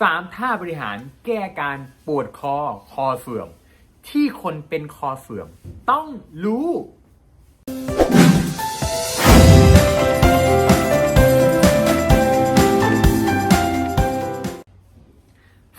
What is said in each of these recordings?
สามท่าบริหารแก้การปวดคอคอเสื่อม ที่คนเป็นคอเสื่อมต้องรู้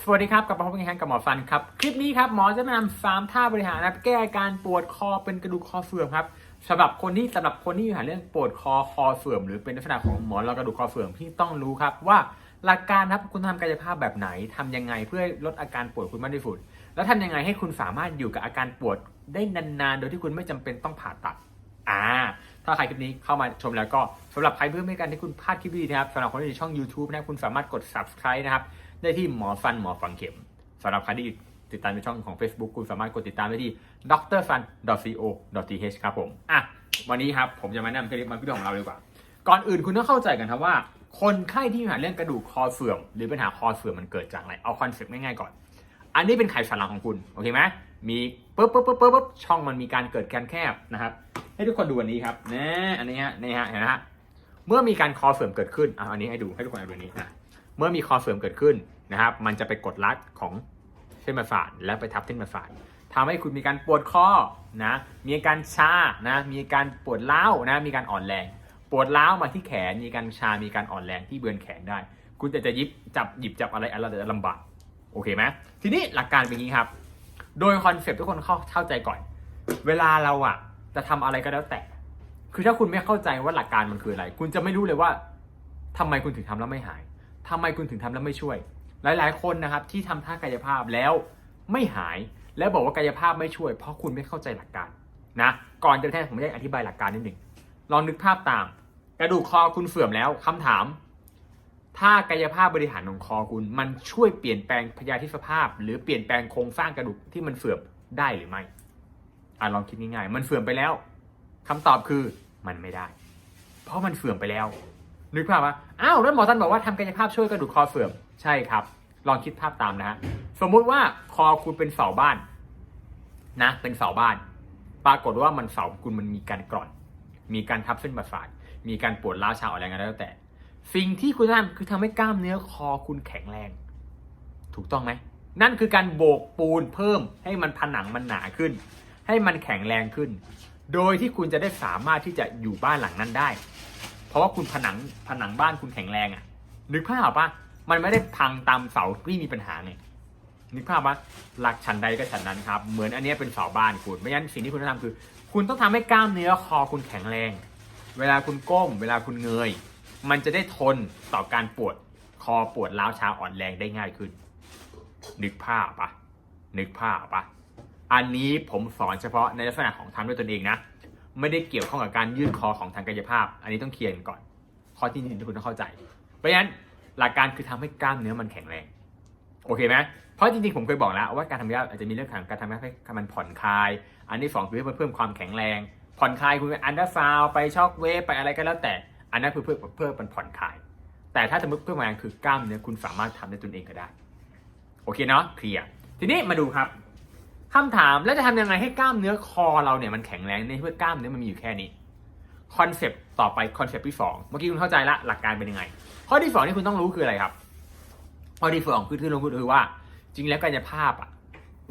สวัสดีครับกลับมาพบกันอีกครั้งกับหมอฟันครับ คลิปนี้ครับหมอจะมานำสามท่าบริหารนะครับแก้อาการปวดคอเป็นกระดูกคอเสื่อมครับสำหรับคนที่สำหรับคนที่มีปัญหาเรื่องปวดคอคอเสื่อม หรือเป็นลักษณะของหมอนรองกระดูกคอเสื่อมที่ต้องรู้ครับว่า หลักการครับคุณทำกายภาพแบบไหนทำยังไงเพื่อลดอาการปวดคุณมากที่สุด แล้วทำยังไงให้คุณสามารถอยู่กับอาการปวดได้นานๆ โดยที่คุณไม่จำเป็นต้องผ่าตัดอ่าถ้าใครคลิปนี้เข้ามาชมแล้วก็สำหรับใครเพื่อไม่การที่คุณพลาดคลิปดีๆนะครับสำหรับคนที่อยู่ช่อง YouTube นะครับคุณสามารถกด subscribe นะครับได้ที่หมอฟันหมอฝังเข็มสำหรับใครที่ติดตามในช่องของ Facebook คุณสามารถกดติดตามได้ที่ drfun.co.th ครับผมอะวันนี้ครับผมจะมาแนะนำคลิปมาวิดีโอของเราดีกว่า ก่อนอื่นคุณต้องเข้าใจกันครับว่า คนไข้ที่มีปัญหาเรื่องกระดูกคอเสื่อม หรือปัญหาคอเสื่อมมันเกิดจากอะไร เอาคอนเซ็ปต์ง่ายๆก่อน อันนี้เป็นไขสันหลังของคุณ โอเคไหมมีปุ๊บปุ๊บปุ๊บปุ๊บบช่องมันมีการเกิดการแคบนะครับ ให้ทุกคนดูอันนี้ครับนะอันนี้ฮะนี่ฮะเห็นไหมฮะ เมื่อมีการคอเสื่อมเกิดขึ้นอะอันนี้ให้ดูให้ทุกคนดูอันนี้นะเมื่อมีคอเสื่อมเกิดขึ้นนะครับ มันจะไปกดรัดของเส้นประสาทและไปทับเส้นประสาททำให้คุณมีการปวดคอนะ มีอาการชา นะ มีการปวดร้าวนะ มีการอ่อนแรง ปวดร้าวมาที่แขนมีการชา มีการอ่อนแรงที่เบือนแขนได้ คุณจะจะยิบจับหยิบจับอะไรอะไรจะลำบากโอเคไหมทีนี้หลักการเป็นอย่างนี้ครับ โดยคอนเซปต์ทุกคนเข้าเข้าใจก่อน เวลาเราอะจะทำอะไรก็แล้วแต่ คือถ้าคุณไม่เข้าใจว่าหลักการมันคืออะไร คุณจะไม่รู้เลยว่าทำไมคุณถึงทำแล้วไม่หายทำไมคุณถึงทำแล้วไม่ช่วย หลาย ๆ คนนะครับที่ทำท่ากายภาพแล้วไม่หาย แล้วบอกว่ากายภาพไม่ช่วย เพราะคุณไม่เข้าใจหลักการนะ ก่อนจะแท้ผมจะอธิบายหลักการนิดหนึ่งลองนึกภาพตาม กระดูกคอคุณเสื่อมแล้วคำถาม ถ้ากายภาพบริหารของคอคุณมันช่วยเปลี่ยนแปลงพยาธิสภาพ หรือเปลี่ยนแปลงโครงสร้างกระดูกที่มันเสื่อมได้หรือไม่อะลองคิดง่ายๆมันเสื่อมไปแล้วคำตอบคือมันไม่ได้ เพราะมันเสื่อมไปแล้ว นึกภาพว่าอ้าวแล้วหมอตันบอกว่าทำกายภาพช่วยกระดูกคอเสื่อมใช่ครับ ลองคิดภาพตามนะฮะสมมุติว่าคอคุณเป็นเสาบ้านนะเป็นเสาบ้าน ปรากฏว่ามันเสาคุณมันมีการกร่อน มีการทับเส้นประสาท มีการปวดร้าวชาอ่อนแรงอะไรแล้วแต่ สิ่งที่คุณทำคือทำให้กล้ามเนื้อคอคุณแข็งแรง ถูกต้องไหม นั่นคือการโบกปูนเพิ่มให้มันผนังมันหนาขึ้น ให้มันแข็งแรงขึ้น โดยที่คุณจะได้สามารถที่จะอยู่บ้านหลังนั้นได้ เพราะว่าคุณผนังผนังบ้านคุณแข็งแรงอะนึกภาพปะมันไม่ได้พังตามเสาที่มีปัญหาไงนึกภาพว่าหลักฉันใดก็ฉันนั้นครับ เหมือนอันนี้เป็นเสาบ้านคุณไม่งั้นสิ่งที่คุณต้องทำคือ คุณต้องทำให้กล้ามเนื้อคอคุณแข็งแรง เวลาคุณก้ม เวลาคุณเงย มันจะได้ทนต่อการปวดคอปวดร้าวชาอ่อนแรงได้ง่ายขึ้น นึกภาพปะนึกภาพปะอันนี้ผมสอนเฉพาะในลักษณะของทำด้วยตนเองนะ ไม่ได้เกี่ยวข้องกับการยืดคอของทางกายภาพ อันนี้ต้องเคลียร์กันก่อน ข้อที่หนึ่งที่คุณต้องเข้าใจ เพราะฉะนั้นหลักการคือทำให้กล้ามเนื้อมันแข็งแรง โอเคไหมเพราะจริงๆ ผมเคยบอกแล้วว่าการทำกายภาพอาจจะมีเรื่องของการทำให้มันผ่อนคลาย อันที่สองคือให้มันเพิ่มความแข็งแรง ผ่อนคลายคุณไปอันดาซาวไปช็อคเวฟไปอะไรก็แล้วแต่ อันนั้นเพื่อเพื่อเพื่อมันผ่อนคลาย แต่ถ้าสมมติเพิ่อมแรงคือกล้ามเนื้อคุณสามารถทำได้ตนเองก็ได้ โอเคเนาะเคลียร์ทีนี้มาดูครับคำถามแล้วจะทำยังไงให้กล้ามเนื้อคอเราเนี่ยมันแข็งแรงในเพื่อกล้ามเนื้อมันมีอยู่แค่นี้คอนเซปต์ต่อไปคอนเซปต์ที่สองเมื่อกี้คุณเข้าใจละหลักการเป็นยังไง ข้อที่สองที่คุณต้องรู้คืออะไรครับ ข้อที่สองคือที่เราพูดคือว่า จริงแล้วกายภาพอะ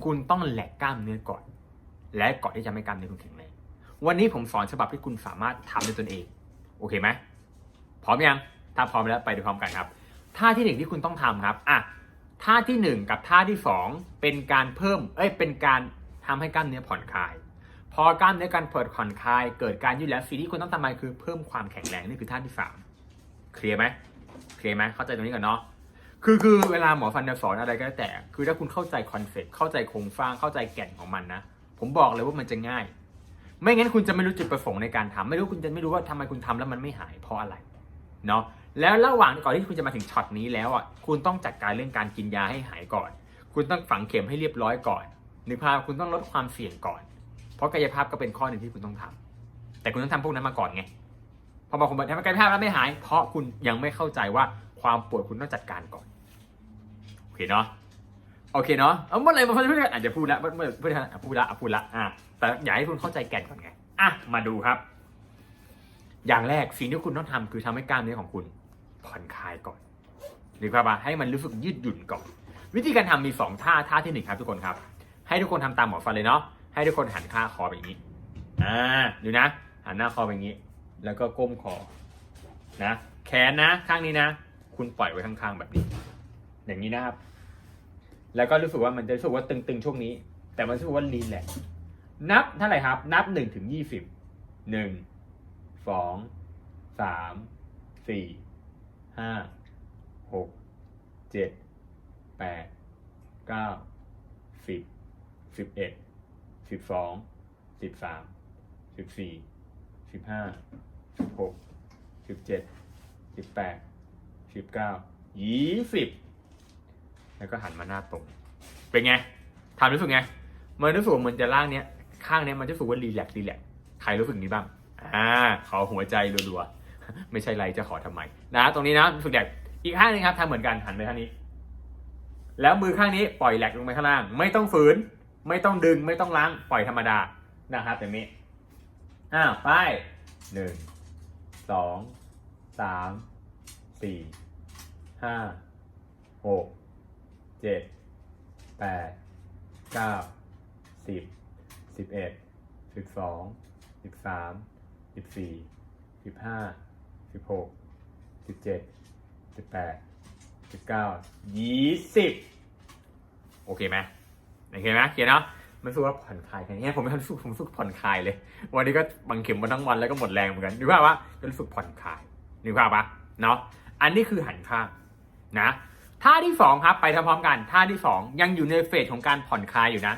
คุณต้องแหลกกล้ามเนื้อก่อน และก่อนที่จะไม่กล้ามเนื้อคุณแข็งแรง วันนี้ผมสอนฉบับที่คุณสามารถทำด้วยตนเอง โอเคไหมพร้อมยัง ถ้าพร้อมแล้วไปดูพร้อมกันครับ ท่าที่หนึ่งที่คุณต้องทำครับอะท่าที่หนึ่งกับท่าที่สองเป็นการเพิ่ม เอ้ย เป็นการทำให้กล้ามเนื้อผ่อนคลาย พอกล้ามเนื้อการเปิดผ่อนคลาย เกิดการยืดแล้วสิ่งที่คุณต้องทำไปคือเพิ่มความแข็งแรงนี่คือท่าที่สามเคลียร์ไหมเคลียร์ไหมเข้าใจตรงนี้ก่อนเนาะคือคือเวลาหมอฟันจะสอนอะไรก็แล้วแต่ คือถ้าคุณเข้าใจคอนเซ็ปต์เข้าใจโครงสร้างเข้าใจแก่นของมันนะ ผมบอกเลยว่ามันจะง่าย ไม่งั้นคุณจะไม่รู้จุดประสงค์ในการทำไม่รู้คุณจะไม่รู้ว่าทำไมคุณทำแล้วมันไม่หายเพราะอะไรเนาะแล้วระหว่างก่อนที่คุณจะมาถึงช็อตนี้แล้วอะคุณต้องจัดการเรื่องการกินยาให้หายก่อน คุณต้องฝังเข็มให้เรียบร้อยก่อนนึกภาพคุณต้องลดความเสี่ยงก่อน เพราะกายภาพก็เป็นข้อหนึ่งที่คุณต้องทำแต่คุณต้องทำพวกนั้นมาก่อนไงพอบอกคุณบอกทำกายภาพแล้วไม่หาย เพราะคุณยังไม่เข้าใจว่าความปวดคุณต้องจัดการก่อนโอเคเนาะโอเคเนาะเอาเมื่อไหร่มาพูดอาจจะพูดละเมื่อเมื่อเพื่อนพูดละพูดละอะ แต่อยากให้คุณเข้าใจแก่นก่อนไงอะมาดูครับ อย่างแรกสิ่งที่คุณต้องทำคือทำให้กล้ามเนื้อของคุณ ผ่อนคลายก่อนนึกภาพปะให้มันรู้สึกยืดหยุ่นก่อน วิธีการทำมีสองท่าท่าที่หนึ่งครับทุกคนครับ ให้ทุกคนทำตามหมอฟันเลยเนาะให้ทุกคนหันข้าคอไปอย่างนี้อ่าดูนะ หันหน้าคอไปอย่างนี้ แล้วก็ก้มคอนะแขนนะ ข้างนี้นะ คุณปล่อยไว้ข้างๆแบบนี้ อย่างนี้นะครับ แล้วก็รู้สึกว่ามันจะรู้สึกว่าตึงๆช่วงนี้ แต่มันรู้สึกว่าลีนแหละ นับเท่าไหร่ครับ นับหนึ่งถึงยี่สิบหนึ่งสองสามสี่ห้าหกเจ็ดแปดเก้าสิบสิบเอ็ดสิบสองสิบสามสิบสี่สิบห้าสิบหกสิบเจ็ดสิบแปดสิบเก้ายี่สิบแล้วก็หันมาหน้าตรง เป็นไงทำรู้สึกไงมันรู้สึกว่ามันจะล่างเนี้ย ข้างเนี้ยมันจะรู้สึกว่ารีแลกซ์รีแลกซ์ใครรู้สึกนี้บ้างอ่าขอหัวใจรัวๆ ไม่ใช่ไรจะขอทำไมนะตรงนี้นะรู้สึกแลกอีกข้างนึงครับทำเหมือนกันหันไปข้างนี้ แล้วมือข้างนี้ปล่อยแลกลงไปข้างล่าง ไม่ต้องฝืน ไม่ต้องดึงไม่ต้องล้างปล่อยธรรมดานะครับแบบนี้อ่าไปหนึ่งสองสามสี่ห้าหกเจ็ดแปดเก้าสิบ สิบเอ็ดสิบสองสิบสามสิบสี่สิบห้าสิบหกสิบเจ็ดสิบแปดสิบเก้ายี่สิบโอเคไหมโอเคไหมเขียนเนาะมันรู้ว่าผ่อนคลายกันเนี่ยผมไม่รู้สึกผมรู้สึกผ่อนคลายเลย วันนี้ก็บังเข็มมาทั้งวันแล้วก็หมดแรงเหมือนกันนึกภาพว่าจะรู้สึกผ่อนคลายนึกภาพปะเนาะอันนี้คือหันข้างนะท่าที่สองครับไปพร้อมกันท่าที่สองยังอยู่ในเฟสของการผ่อนคลายอยู่นะ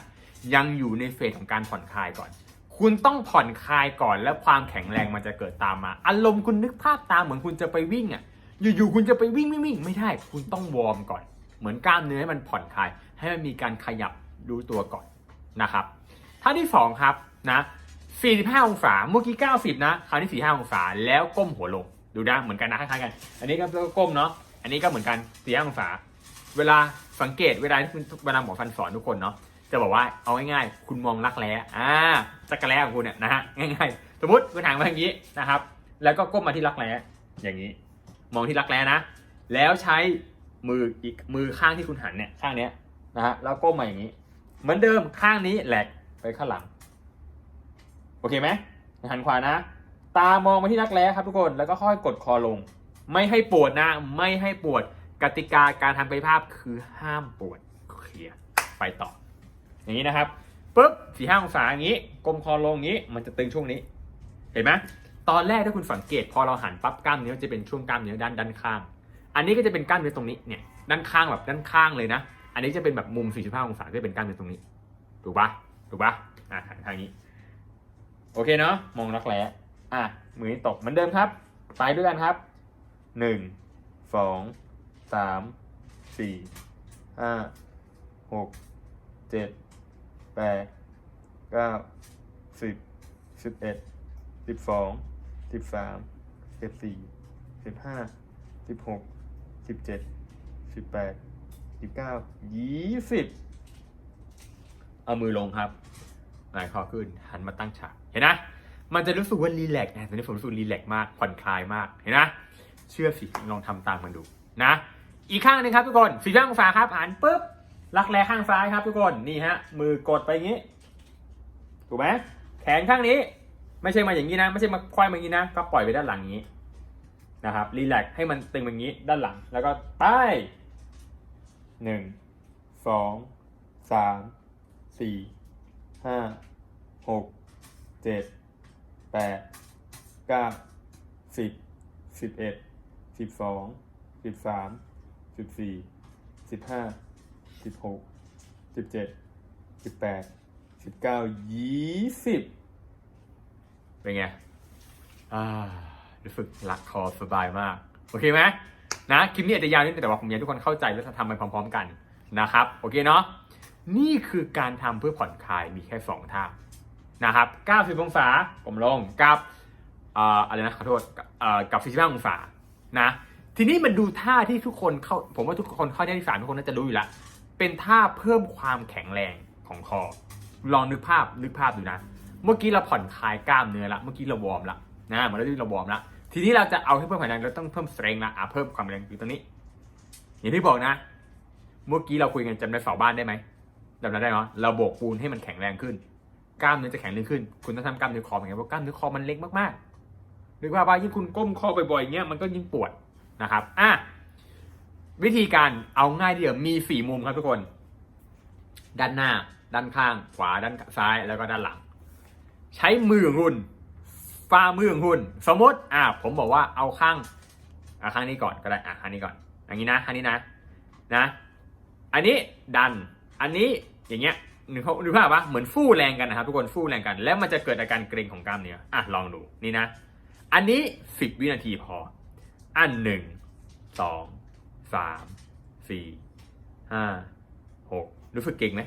ยังอยู่ในเฟสของการผ่อนคลายก่อน คุณต้องผ่อนคลายก่อนแล้วความแข็งแรงมันจะเกิดตามมา อารมณ์คุณนึกภาพตามเหมือนคุณจะไปวิ่งอะ อยู่ๆคุณจะไปวิ่งวิ่วิ่งไม่ได้ คุณต้องวอร์มก่อน เหมือนกล้ามเนื้อให้มันผ่อนคลาย ให้มันมีการขยับรู้ตัวก่อนนะครับท่าที่สองครับนะ45 องศาเมื่อกี้ 90 นะคราวนี้ 45 องศาแล้วก้มหัวลงดูนะเหมือนกันนะคล้ายๆกัน อันนี้ก็ก้มเนาะอันนี้ก็เหมือนกัน45องศา เวลาสังเกตเวลาที่คุณเวลาหมอฟันสอนทุกคนเนาะ จะบอกว่าเอาง่ายๆ คุณมองรักแร้อ่าจักรแร้ของคุณเนี่ยนะฮะง่ายๆ สมมติคุณหางมาอย่างนี้นะครับ แล้วก็ก้มมาที่รักแร้อย่างนี้ มองที่รักแร้นะ แล้วใช้มืออีกมือข้างที่คุณหันเนี่ยข้างเนี้ยนะฮะแล้วก้มมาอย่างนี้ เหมือนเดิมข้างนี้แหลกไปข้างหลัง โอเคไหมหันขวานะ ตามองมาที่รักแร้ครับทุกคนแล้วก็ค่อยกดคอลง ไม่ให้ปวดนะไม่ให้ปวดกติกาการทำกายภาพคือห้ามปวดเคลียร์ไปต่อ อย่างนี้นะครับปุ๊บสี่ห้าองศาอย่างนี้กลมคอล่งนี้ มันจะตึงช่วงนี้ เห็นไหมตอนแรกถ้าคุณสังเกตพอเราหันปั๊บกล้ามเนื้อจะเป็นช่วงกล้ามเนื้อด้านด้านข้าง อันนี้ก็จะเป็นกล้ามเนื้อตรงนี้เนี่ยด้านข้างแบบด้านข้างเลยนะ อันนี้จะเป็นแบบมุม 45 องศาก็จะเป็นกล้ามเนื้อตรงนี้ ถูกปะถูกปะอะทางนี้ โอเคเนาะมองรักแร้อะมือนี้ตกเหมือนเดิมครับไปด้วยกันครับ 1 2 3 4 5 6 7 แปดเก้าสิบสิบเอ็ดสิบสองสิบสามสิบสี่สิบห้าสิบหกสิบเจ็ดสิบแปดสิบเก้ายี่สิบเอามือลงครับหงายคอขึ้นหันมาตั้งฉากเห็นนะ มันจะรู้สึกว่ารีแลกซ์นะตอนนี้ผมรู้สึกรีแลกซ์มากผ่อนคลายมากเห็นนะ เชื่อสิลองทำตามมันดูนะ อีกข้างหนึงครับทุกคนสี่ข้างฝาครับหันปุ๊บ รักแร้ข้างซ้ายครับทุกคนนี่ฮะมือกดไปอย่างนี้ ถูกไหมแขนข้างนี้ ไม่ใช่มาอย่างนี้นะ ไม่ใช่มาควายมาอย่างนี้นะ ก็ปล่อยไปด้านหลังนี้นะครับรีแลกให้มันตึงแบบนี้ด้านหลัง แล้วก็ไปหนึ่งสองสามสี่ห้าหกเจ็ดแปดเก้าสิบสิบเอ็ดสิบสองสิบสามสิบสี่สิบห้า สิบหกสิบเจ็ดสิบแปดสิบเก้ายี่สิบเป็นไง อ่ารู้สึกหลักคอสบายมาก โอเคไหมนะ คลิปนี้อาจจะยาวนิดนึงแต่ว่าผมอยากให้ทุกคนเข้าใจและทำไปพร้อม ๆ กันนะครับ โอเคเนาะนี่คือการทำเพื่อผ่อนคลายมีแค่สองท่านะครับ 90 องศากลมลงกับเอ่ออะไรนะขอโทษเอ่อกับ 45 องศานะ ทีนี้มันดูท่าที่ทุกคนเข้า ผมว่าทุกคนเข้าได้ที่สามทุกคนน่าจะรู้อยู่แล้ว เป็นท่าเพิ่มความแข็งแรงของคอ ลองนึกภาพนึกภาพดูนะ เมื่อกี้เราผ่อนคลายกล้ามเนื้อละ เมื่อกี้เราวอร์มละนะเหมือนที่เราวอร์มละ ทีนี้เราจะเอาให้เพิ่มพลังเราต้องเพิ่มสเตรงละอะเพิ่มความแรงอยู่ตรงนี้ อย่างที่บอกนะ เมื่อกี้เราคุยกันจำได้เสาบ้านได้ไหมจำได้ไหมเราโบกปูนให้มันแข็งแรงขึ้น กล้ามเนื้อจะแข็งแรงขึ้น คุณต้องทำกล้ามเนื้อคอเหมือนกันเพราะกล้ามเนื้อคอมันเล็กมากๆหรือว่าว่ายิ่งคุณก้มคอบ่อยๆเงี้ยมันก็ยิ่งปวดนะครับ อะ วิธีการเอาง่ายเดียวมีสี่มุมครับทุกคน ด้านหน้า ด้านข้าง ขวาด้านซ้ายแล้วก็ด้านหลัง ใช้มือของคุณฝ่ามือของคุณสมมติอะผมบอกว่าเอาข้างอะข้างนี้ก่อนก็ได้อะข้างนี้ก่อน อย่างนี้นะข้างนี้นะนะ อันนี้ดันอันนี้อย่างเงี้ยหนึ่งเขาดูภาพว่าเหมือนฟู่แรงกันนะครับทุกคนฟู่แรงกัน แล้วมันจะเกิดอาการเกร็งของกล้ามเนื้ออะลองดูนี่นะ อันนี้สิบวินาทีพอ อันหนึ่งสอง สามสี่ห้าหกรู้สึกเก่งไหม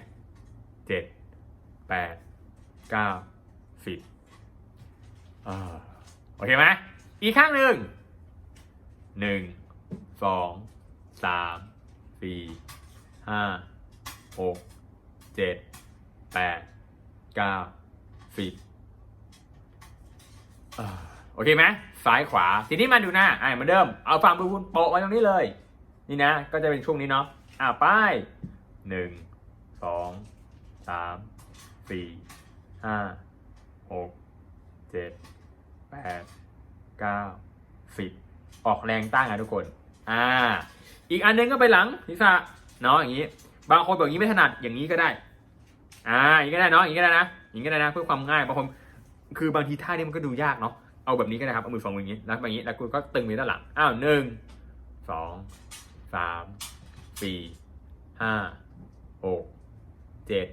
เจ็ดแปดเก้าสิบอ่าโอเคไหมอีกข้างหนึ่งหนึ่งสองสามสี่ห้าหกเจ็ดแปดเก้าสิบอ่าโอเคไหมซ้ายขวา ทีนี้มาดูหน้าอ่าเหมือนเดิม เอาฝั่งมือคุณโปะไว้ตรงนี้เลย นี่นะ ก็จะเป็นช่วงนี้เนาะอ่าไป้ายหนึ่งสองสามสี่ห้าหกเจ็ดแปดเก้าสิบออกแรงตั้งอะทุกคน อ่า อีกอันหนึงก็ไปหลังศีรษะเนาะอย่างนี้ บางคนแบบนี้ไม่ถนัดอย่างนี้ก็ได้ อ่าอย่างนี้ก็ได้เนาะอย่างนี้ก็ได้นะอย่างนี้ก็ได้นะเพื่อความง่ายบางคนคือบางทีท่านี้มันก็ดูยากเนาะเอาแบบนี้ก็ได้ครับเอามือสองมืออย่างนี้แล้วแบบนี้แล้วคุณก็ตึงไปด้านหลังอ้าวหนึ่งสอง สามสี่ห้าหกเจ็ด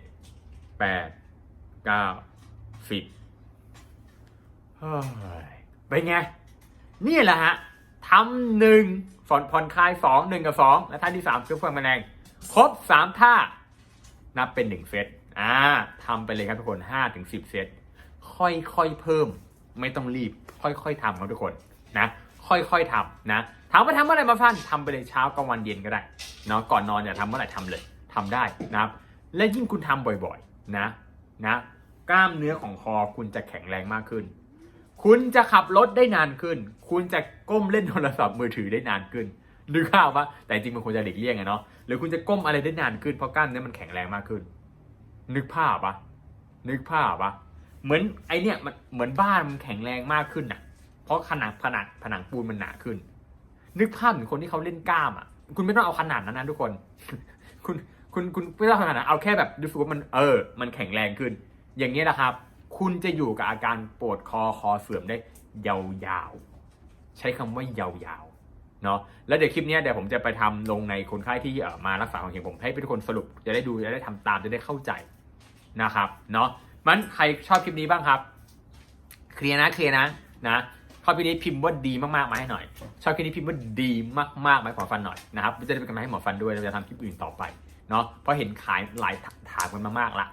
แปดเก้าสิบเป็นไง นี่แหละฮะทำหนึ่งฝอนผ่อนคลายสองหนึ่งกับสองและท่าที่สามคือความแรงครบสามท่า นับเป็นหนึ่งเซตอ่าทำไปเลยครับทุกคนห้าถึงสิบเซตค่อยๆเพิ่ม ไม่ต้องรีบ ค่อยๆทำครับทุกคนนะ ค่อยๆทำนะ ถามว่าทำเมื่อไหร่มาฟันทำไปเลยเช้ากลางวันเย็นก็ได้เนาะก่อนนอนอย่าทำเมื่อไหร่ทำเลยทำได้นะครับ และยิ่งคุณทำบ่อยๆนะนะกล้ามเนื้อของคอคุณจะแข็งแรงมากขึ้น คุณจะขับรถได้นานขึ้น คุณจะก้มเล่นโทรศัพท์มือถือได้นานขึ้นนึกภาพว่าแต่จริงมันควรจะหลีกเลี่ยงอะเนาะหรือคุณจะก้มอะไรได้นานขึ้นเพราะกล้ามเนื้อมันแข็งแรงมากขึ้น นึกภาพปะนึกภาพปะเหมือนไอเนี่ยมันเหมือนบ้านมันแข็งแรงมากขึ้นน่ะเพราะขนาดผนังผนังปูนมันหนาขึ้น นึกภาพเหมือนคนที่เขาเล่นกล้ามอะ คุณไม่ต้องเอาขนาดนั้นนะทุกคน คุณคุณคุณไม่ต้องขนาดนั้นเอาแค่แบบรู้สึกว่ามันเออ มันแข็งแรงขึ้น อย่างนี้นะครับ คุณจะอยู่กับอาการปวดคอคอเสื่อมได้ยาวๆ ใช้คำว่ายาวๆเนาะแล้วเดี๋ยวคลิปนี้เดี๋ยวผมจะไปทำลงในคนไข้ที่เออมารักษาของเห็นผมให้ทุกคนสรุปจะได้ดูจะได้ทำตามจะได้เข้าใจนะครับ เนาะมันใครชอบคลิปนี้บ้างครับ เคลียร์นะเคลียร์นะนะ ชอบคลิปนี้พิมพ์ว่าดีมากๆมาให้หน่อย ชอบคลิปนี้พิมพ์ว่าดีมากๆมาให้หมอฟันหน่อยนะครับจะได้เป็นกำลังให้หมอฟันด้วยเราจะทำคลิปอื่นต่อไปเนาะเพราะเห็นขายหลายถามกันมามากละ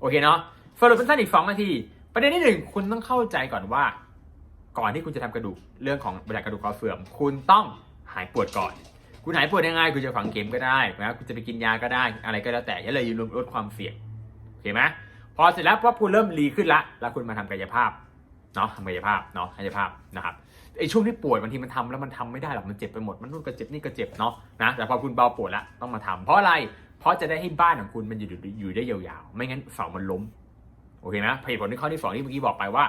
โอเคเนาะสรุปสั้นๆอีก2นาที ประเด็นที่หนึ่งคุณต้องเข้าใจก่อนว่า ก่อนที่คุณจะทำกระดูกเรื่องของบริจาคกระดูกคอเสื่อม คุณต้องหายปวดก่อน คุณหายปวดยังไงคุณจะฝังเข็มก็ได้นะคุณจะไปกินยาก็ได้ อะไรก็แล้วแต่อย่าเลยยืนลดความเสี่ยงโอเคไหมพอเสร็จแล้วพอคุณเริ่มดีขึ้นละแล้วคุณมาทำกายภาพ เนาะทำกายภาพเนาะกายภาพนะครับไอช่วงที่ป่วยบางทีมันทำแล้วมันทำไม่ได้หรอกมันเจ็บไปหมดมันนู่นก็เจ็บนี่ก็เจ็บเนาะนะแต่พอคุณเบาปวดละต้องมาทำเพราะอะไรเพราะจะได้ให้บ้านของคุณมันอยู่อยู่ได้ยาวๆ ไม่งั้นเสามันล้มโอเคไหมเหตุผลที่ข้อที่สองที่เมื่อกี้บอกไปว่า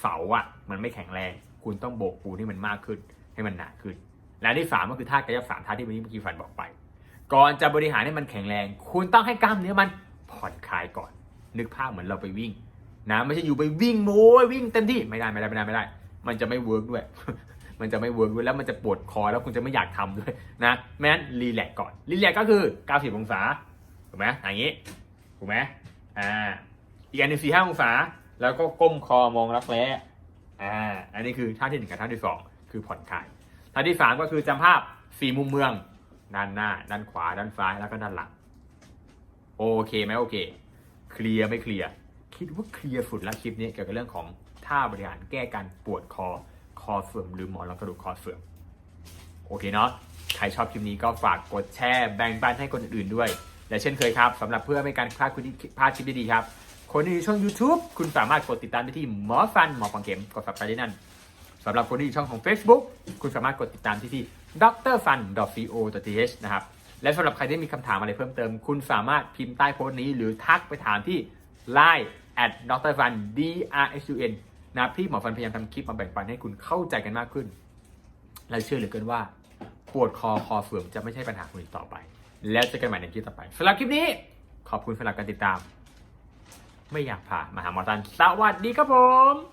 เสาอะมันไม่แข็งแรง คุณต้องโบกปูนให้มันมากขึ้นให้มันหนาขึ้น และที่สามก็คือท่ากายภาพสามท่าที่เมื่อกี้ฝันบอกไป ก่อนจะบริหารให้มันแข็งแรง คุณต้องให้กล้ามเนื้อมันผ่อนคลายก่อน นึกภาพเหมือนเราไปวิ่ง นะไม่ใช่อยู่ไปวิ่งโม้ยวิ่งเต็มที่ไม่ได้ไม่ได้ไม่ได้ไม่ได้ มันจะไม่เวิร์กด้วย มันจะไม่เวิร์กด้วยแล้วมันจะปวดคอแล้วคุณจะไม่อยากทำด้วยนะไม่งั้นรีแลกก่อนรีแลกก็คือ 90 องศาถูกไหมอย่างนี้ถูกไหมอ่าอีกอันหนึ่งสี่ห้าองศา แล้วก็ก้มคอมองรักแร้อ่าอันนี้คือท่าที่หนึ่งกับท่าที่สองคือผ่อนคลายท่าที่สามก็คือจำภาพสี่มุมเมืองด้านหน้า ด้านขวาด้านซ้ายแล้วก็ด้านหลังโอเคไหมโอเค เคลียร์ไม่เคลียร์ คิดว่าเคลียร์สุดแล้วคลิปนี้เกี่ยวกับเรื่องของท่าบริหารแก้การปวดคอคอเสื่อมหรือหมอนรองกระดูกคอเสื่อมโอเคเนาะใครชอบคลิปนี้ก็ฝากกดแชร์แบ่งปันให้คนอื่นด้วย และเช่นเคยครับสำหรับเพื่อไม่ให้การพลาดคุณพลาดคลิปดีๆครับคนที่อยู่ช่อง YouTube คุณสามารถกดติดตามได้ที่หมอฟันหมอฟังเข็มกด subscribe ได้นั่นสำหรับคนที่อยู่ช่องของ Facebook คุณสามารถกดติดตามที่ที่ drfun.co.th นะครับและสำหรับใครที่มีคำถามอะไรเพิ่มเติม คุณสามารถพิมพ์ใต้โพสต์นี้ หรือทักไปถามที่ line at dr fan d r s u n นะพี่หมอฟันพยายามทำคลิปมาแบ่งปันให้คุณเข้าใจกันมากขึ้น และเชื่อเหลือเกินว่า ปวดคอคอเสื่อมจะไม่ใช่ปัญหาคุณอีกต่อไป แล้วเจอกันใหม่ในคลิปต่อไปสำหรับคลิปนี้ ขอบคุณสำหรับการติดตาม ไม่อยากผ่ามาหาหมอตันสวัสดีครับผม